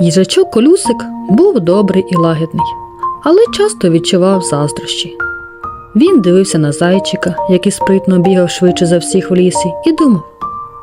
Їжачок колюсик був добрий і лагідний, але часто відчував заздрощі. Він дивився на зайчика, який спритно бігав швидше за всіх в лісі, і думав: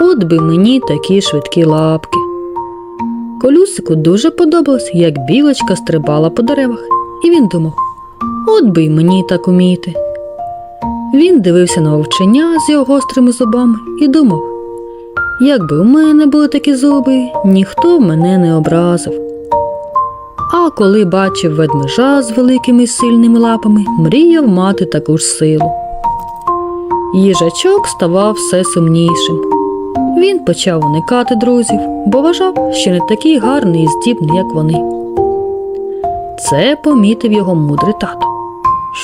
от би мені такі швидкі лапки. Колюсику дуже подобалось, як білочка стрибала по деревах, і він думав: от би й мені так уміти. Він дивився на вовчення з його гострими зубами і думав: якби у мене були такі зуби, ніхто мене не образив. А коли бачив ведмежа з великими сильними лапами, мріяв мати таку ж силу. Їжачок ставав все сумнішим. Він почав уникати друзів, бо вважав, що не такий гарний і здібний, як вони. Це помітив його мудрий тато.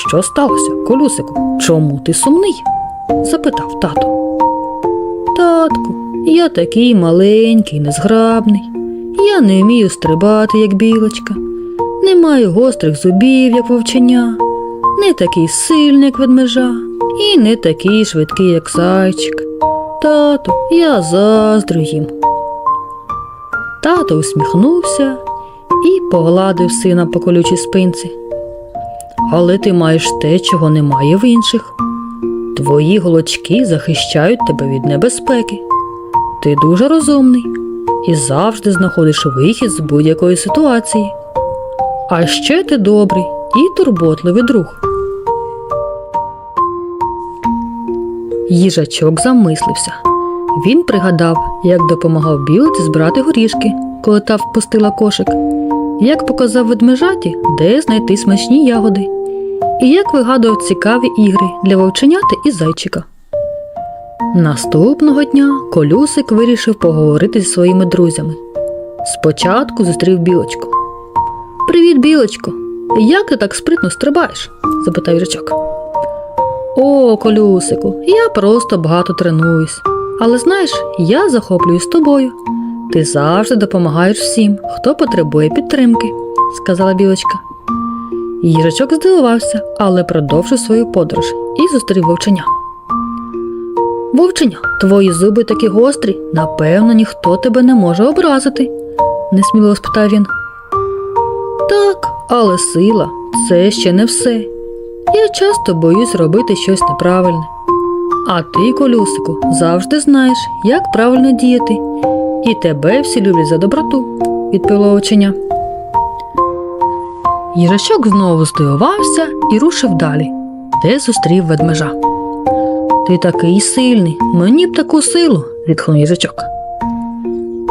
Що сталося, колюсику? Чому ти сумний? запитав тато. Татку, я такий маленький, незграбний. Я не вмію стрибати, як білочка, не маю гострих зубів, як вовчення, не такий сильний, як ведмежа, і не такий швидкий, як зайчик. Тату, я заздрю їм. Тато усміхнувся і погладив сина по колючій спинці. Але ти маєш те, чого немає в інших. Твої голочки захищають тебе від небезпеки. Ти дуже розумний і завжди знаходиш вихід з будь-якої ситуації. А ще ти добрий і турботливий друг. Їжачок замислився. Він пригадав, як допомагав білці збирати горішки, коли та впустила кошик, як показав ведмежаті, де знайти смачні ягоди, і як вигадував цікаві ігри для вовченяти і зайчика. Наступного дня колюсик вирішив поговорити зі своїми друзями. Спочатку зустрів білочку. Привіт, білочко! Як ти так спритно стрибаєш? запитав їжачок. О, колюсику, я просто багато тренуюсь. Але знаєш, я захоплююсь тобою. Ти завжди допомагаєш всім, хто потребує підтримки, сказала білочка. Їжачок здивувався, але продовжив свою подорож і зустрів вовченя. Вовченя, твої зуби такі гострі, напевно, ніхто тебе не може образити, несміливо спитав він. Так, але сила це ще не все. Я часто боюсь робити щось неправильне. А ти, колюсику, завжди знаєш, як правильно діяти, і тебе всі люблять за доброту, відповіло оченя. Їжачок знову здивувався і рушив далі, де зустрів ведмежа. Ти такий сильний, мені б таку силу, відхнув їжачок.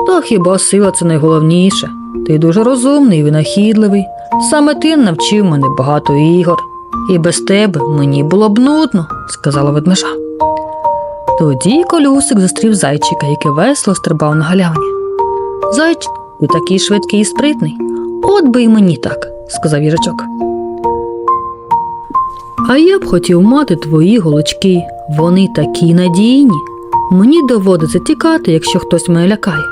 Та хіба сила це найголовніше? Ти дуже розумний і винахідливий. Саме ти навчив мене багато ігор, і без тебе мені було б нудно, сказала ведмежа. Тоді колюсик зустрів зайчика, який весело стрибав на галявині. Зайчик, ти такий швидкий і спритний. От би й мені так, сказав їжачок. А я б хотів мати твої голочки. Вони такі надійні. Мені доводиться тікати, якщо хтось мене лякає.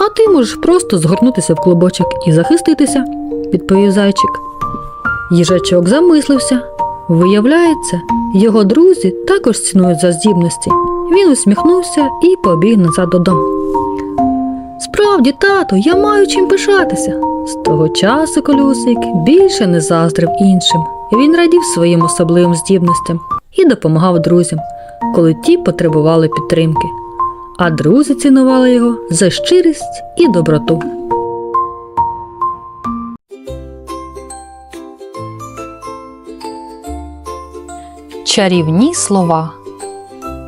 А ти можеш просто згорнутися в клубочок і захиститися, відповів зайчик. Їжачок замислився. Виявляється, його друзі також цінують за здібності. Він усміхнувся і побіг назад додому. Справді, тато, я маю чим пишатися. З того часу колюсик більше не заздрив іншим. Він радів своїм особливим здібностям і допомагав друзям, коли ті потребували підтримки. А друзі цінували його за щирість і доброту. Чарівні слова.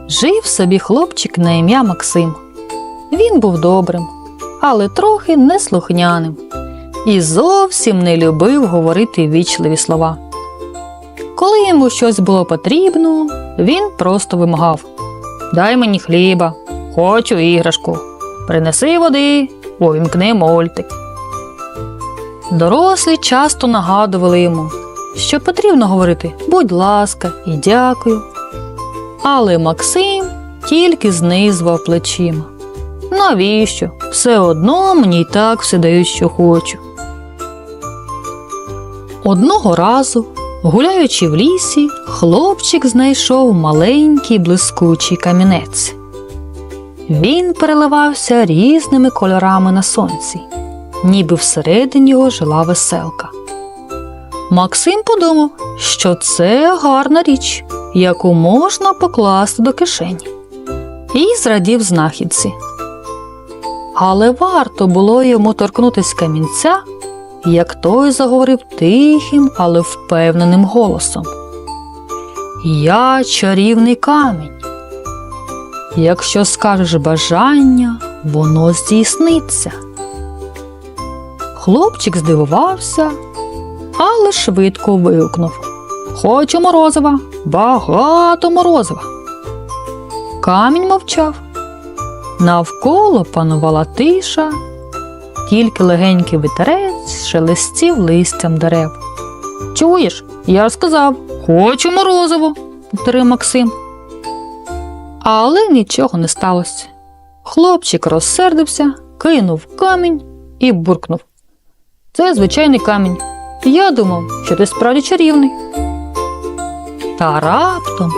Жив собі хлопчик на ім'я Максим. Він був добрим, але трохи неслухняним і зовсім не любив говорити вічливі слова. Коли йому щось було потрібно, він просто вимагав Дай мені хліба, хочу іграшку, принеси води, увімкни мольтик. Дорослі часто нагадували йому, що потрібно говорити будь ласка і дякую. Але Максим тільки знизував плечима. Навіщо? Все одно мені й так все дають, що хочу. Одного разу, гуляючи в лісі, хлопчик знайшов маленький блискучий камінець. Він переливався різними кольорами на сонці. ніби всередині його жила веселка. Максим подумав, що це гарна річ, яку можна покласти до кишені, і зрадів знахідці. Але варто було йому торкнутися камінця, як той заговорив тихим, але впевненим голосом. Я чарівний камінь. Якщо скажеш бажання, воно здійсниться. Хлопчик здивувався, але швидко вигукнув Хочу морозива, багато морозива. Камінь мовчав. Навколо панувала тиша, тільки легенький вітерець шелестів листям дерев. Чуєш, я сказав, хочу морозиво, повторив Максим. Але нічого не сталося. Хлопчик розсердився, кинув камінь і буркнув. Це звичайний камінь. Я думав, що ти справді чарівний. Та раптом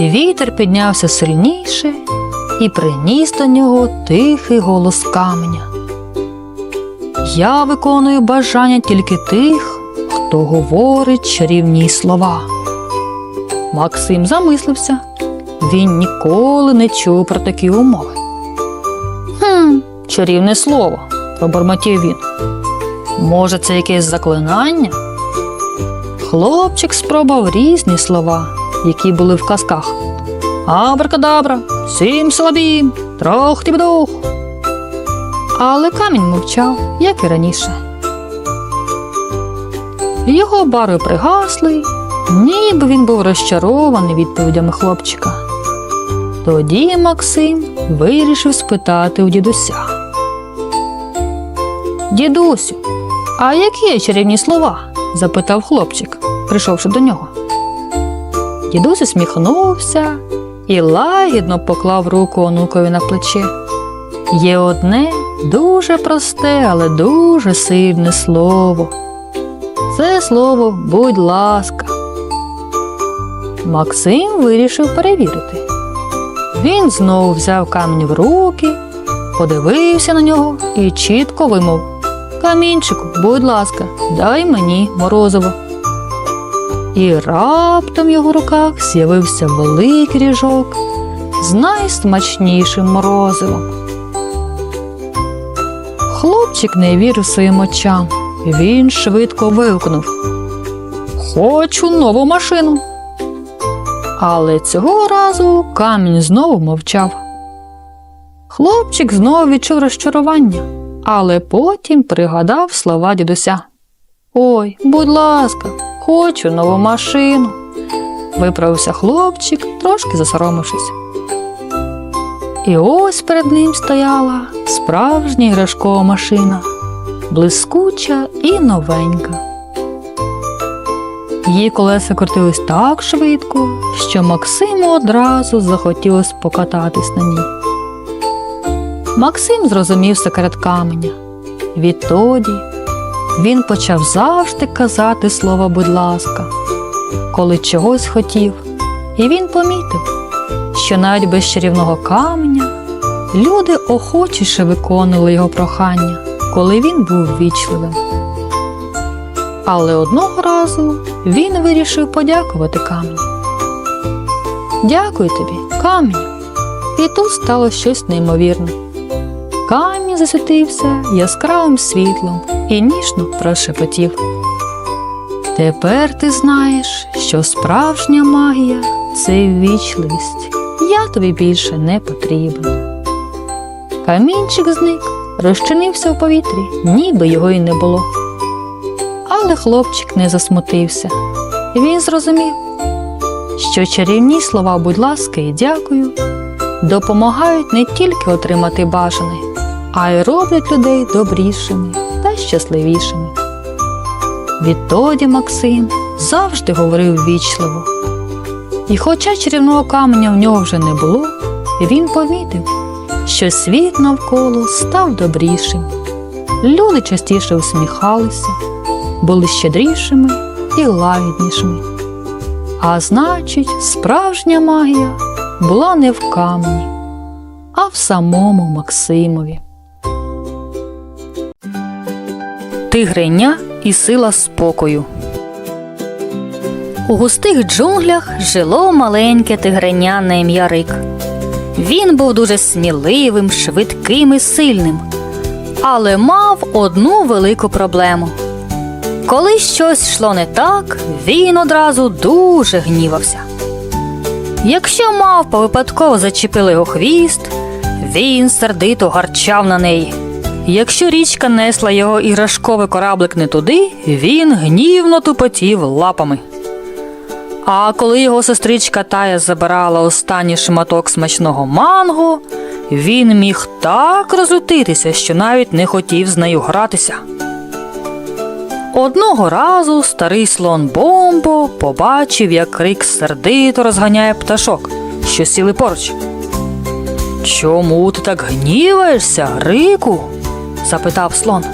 вітер піднявся сильніше і приніс до нього тихий голос каменя. Я виконую бажання тільки тих, хто говорить чарівні слова. Максим замислився. Він ніколи не чув про такі умови. Хм, чарівне слово, пробормотів він. Може, це якесь заклинання? Хлопчик спробував різні слова, які були в казках. Абракадабра, сім слабім, трох тібдух. Але камінь мовчав, як і раніше. Його барви пригасли, ніби він був розчарований відповідями хлопчика. Тоді Максим вирішив спитати у дідуся. Дідусю, а які чарівні слова? запитав хлопчик, прийшовши до нього. Дідусь усміхнувся і лагідно поклав руку онукові на плече. Є одне дуже просте, але дуже сильне слово. Це слово будь ласка. Максим вирішив перевірити. Він знову взяв камінь в руки, подивився на нього і чітко вимов Камінчику, будь ласка, дай мені морозиво. І раптом в його руках з'явився великий ріжок з найсмачнішим морозивом. Хлопчик не вірив своїм очам. Він швидко вигукнув Хочу нову машину. Але цього разу камінь знову мовчав. Хлопчик знову відчув розчарування, але потім пригадав слова дідуся. Ой, будь ласка, хочу нову машину. Виправився хлопчик, трошки засоромившись. І ось перед ним стояла справжня іграшкова машина, блискуча і новенька. Її колеса крутились так швидко, що Максиму одразу захотілося покататись на ній. Максим зрозумів секрет каменя. Відтоді він почав завжди казати слово будь ласка, коли чогось хотів, і він помітив, що навіть без чарівного каменя люди охочіше виконували його прохання, коли він був ввічливим. Але одного разу він вирішив подякувати каменю. Дякую тобі, каменю. І тут стало щось неймовірне. Камінь засвітився яскравим світлом і ніжно прошепотів. Тепер ти знаєш, що справжня магія це ввічливість. Я тобі більше не потрібен. Камінчик зник, розчинився в повітрі, ніби його й не було. Але хлопчик не засмутився. Він зрозумів, що чарівні слова, будь ласка, і дякую, допомагають не тільки отримати бажане, а й роблять людей добрішими та щасливішими. Відтоді Максим завжди говорив ввічливо. І хоча чарівного каменя в нього вже не було, він помітив, що світ навколо став добрішим. Люди частіше усміхалися, були щедрішими і лагіднішими. А значить, справжня магія була не в камені, а в самому Максимові. Тигриня і сила спокою. У густих джунглях жило маленьке тигреня на ім'я Рик. Він був дуже сміливим, швидким і сильним, але мав одну велику проблему. Коли щось йшло не так, він одразу дуже гнівався. Якщо мавпа випадково зачепила його хвіст, він сердито гарчав на неї. Якщо річка несла його іграшковий кораблик не туди, він гнівно тупотів лапами. А коли його сестричка Тая забирала останній шматок смачного манго, він міг так розлютитися, що навіть не хотів з нею гратися. Одного разу старий слон Бомбо побачив, як рик сердито розганяє пташок, що сіли поруч. Чому ти так гніваєшся, Рику? запитав слон.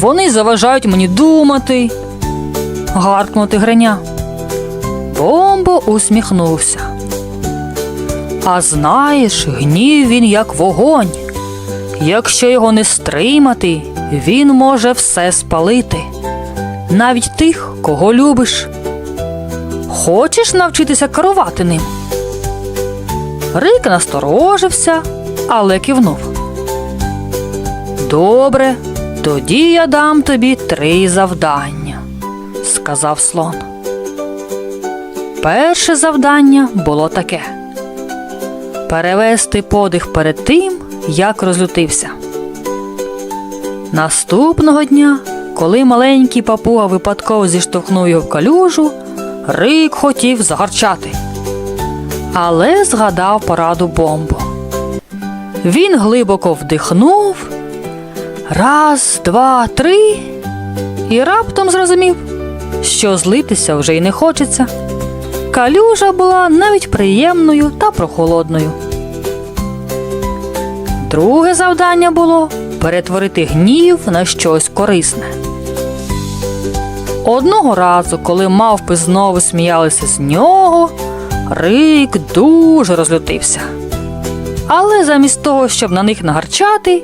Вони заважають мені думати, гаркнув тигреня. Бомбо усміхнувся. А знаєш, гнів він як вогонь. Якщо його не стримати, він може все спалити, навіть тих, кого любиш. Хочеш навчитися керувати ним? Рик насторожився, але кивнув. Добре, тоді я дам тобі три завдання, сказав слон. Перше завдання було таке перевести подих перед тим, як розлютився. Наступного дня, коли маленький папуга випадково зіштовхнув його в калюжу, Рик хотів загарчати. Але згадав пораду бомбу. Він глибоко вдихнув. Раз, два, три. І раптом зрозумів, що злитися вже й не хочеться. Калюжа була навіть приємною та прохолодною. Друге завдання було перетворити гнів на щось корисне. Одного разу, коли мавпи знову сміялися з нього, Рик дуже розлютився. Але замість того, щоб на них нагарчати,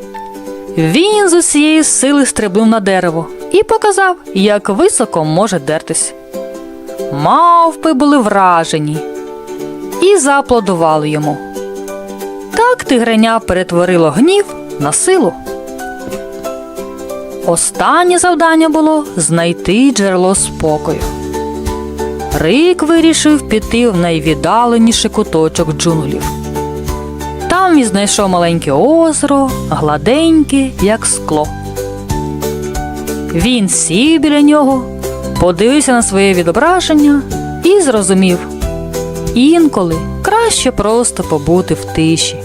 він з усієї сили стрибнув на дерево і показав, як високо може дертись. Мавпи були вражені і зааплодували йому. Так тигреня перетворило гнів на силу. Останнє завдання було знайти джерело спокою. Рик вирішив піти в найвіддаленіший куточок джунглів. Там він знайшов маленьке озеро, гладеньке, як скло. Він сів біля нього, подивився на своє відображення і зрозумів інколи краще просто побути в тиші.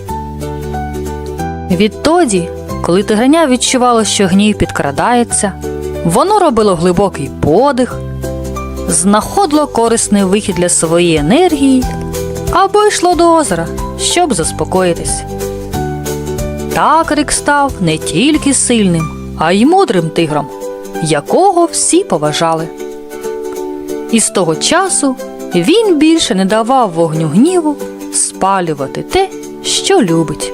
Відтоді, коли тигреня відчувало, що гнів підкрадається, воно робило глибокий подих, знаходило корисний вихід для своєї енергії або йшло до озера, щоб заспокоїтись. Так Рик став не тільки сильним, а й мудрим тигром, якого всі поважали. І з того часу він більше не давав вогню гніву спалювати те, що любить.